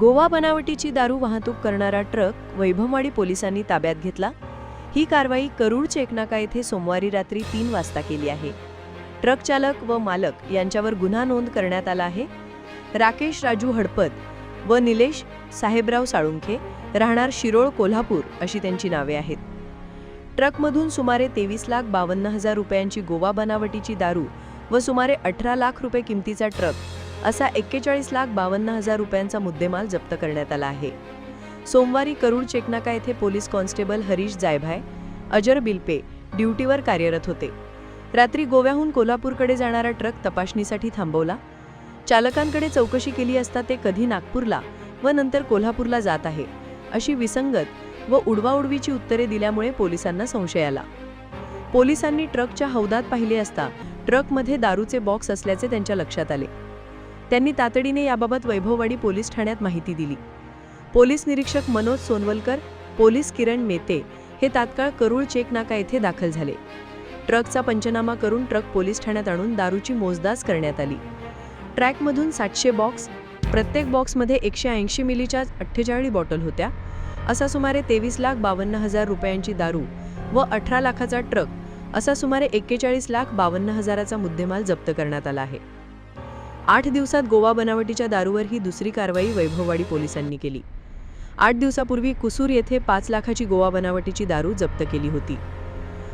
गोवा बनावटीची दारू वाहतूक करणारा ट्रक वैभववाडी पोलिसांनी ताब्यात घेतला. ही कारवाई करूळ चेकनाका येथे सोमवारी रात्री तीन वाजता केली आहे. ट्रक चालक व मालक यांच्यावर गुन्हा नोंद करण्यात आला आहे. राकेश राजू हडपद व निलेश साहेबराव साळुंखे राहणार शिरोळ कोल्हापूर अशी त्यांची नावे आहेत. ट्रकमधून सुमारे तेवीस लाख बावन्न हजार रुपयांची गोवा बनावटीची दारू व सुमारे अठरा लाख रुपये किमतीचा ट्रक असा एक्केचाळीस लाख बावन्न हजार रुपयांचा मुद्देमाल जप्त करण्यात आला आहे. सोमवारी करूळ चेकनाका येथे पोलीस कॉन्स्टेबल हरीश जायभाय अजर बिल्पे ड्युटीवर कार्यरत होते. रात्री गोव्याहून कोल्हापूरकडे जाणारा ट्रक तपासणीसाठी थांबवला. चालकांकडे चौकशी केली असता ते कधी नागपूरला व नंतर कोल्हापूरला जात आहे अशी विसंगत व उडवाउडवीची उत्तरे दिल्यामुळे पोलिसांना संशय आला. पोलिसांनी ट्रकच्या हौदात पाहिले असता ट्रकमध्ये दारूचे बॉक्स असल्याचे त्यांच्या लक्षात आले. त्यांनी तातडीने याबाबत वैभववाडी पोलीस ठाण्यात माहिती दिली. पोलीस निरीक्षक मनोज सोनवलकर पोलीस किरण मेते हे तात्काळ करूळ चेकनाका येथे दाखल झाले. ट्रकचा पंचनामा करून ट्रक पोलीस ठाण्यात आणून दारूची मोजदास करण्यात आली. ट्रॅकमधून सातशे बॉक्स प्रत्येक बॉक्समध्ये एकशे ऐंशी मिलीच्या अठ्ठेचाळीस बॉटल होत्या. असा सुमारे तेवीस लाख बावन्न हजार रुपयांची दारू व अठरा लाखाचा ट्रक असा सुमारे एक्केचाळीस लाख बावन्न हजाराचा मुद्देमाल जप्त करण्यात आला आहे. आठ दिवसात गोवा बनावटीच्या दारूवर ही दुसरी कारवाई वैभववाडी पोलिसांनी केली. आठ दिवसापूर्वी कुसूर येथे पाच लाखाची गोवा बनावटीची दारू जप्त केली होती.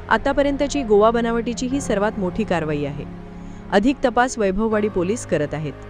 आतापर्यंतची गोवा बनावटीची ही सर्वात मोठी कारवाई आहे. अधिक तपास वैभववाडी पोलीस करत आहेत.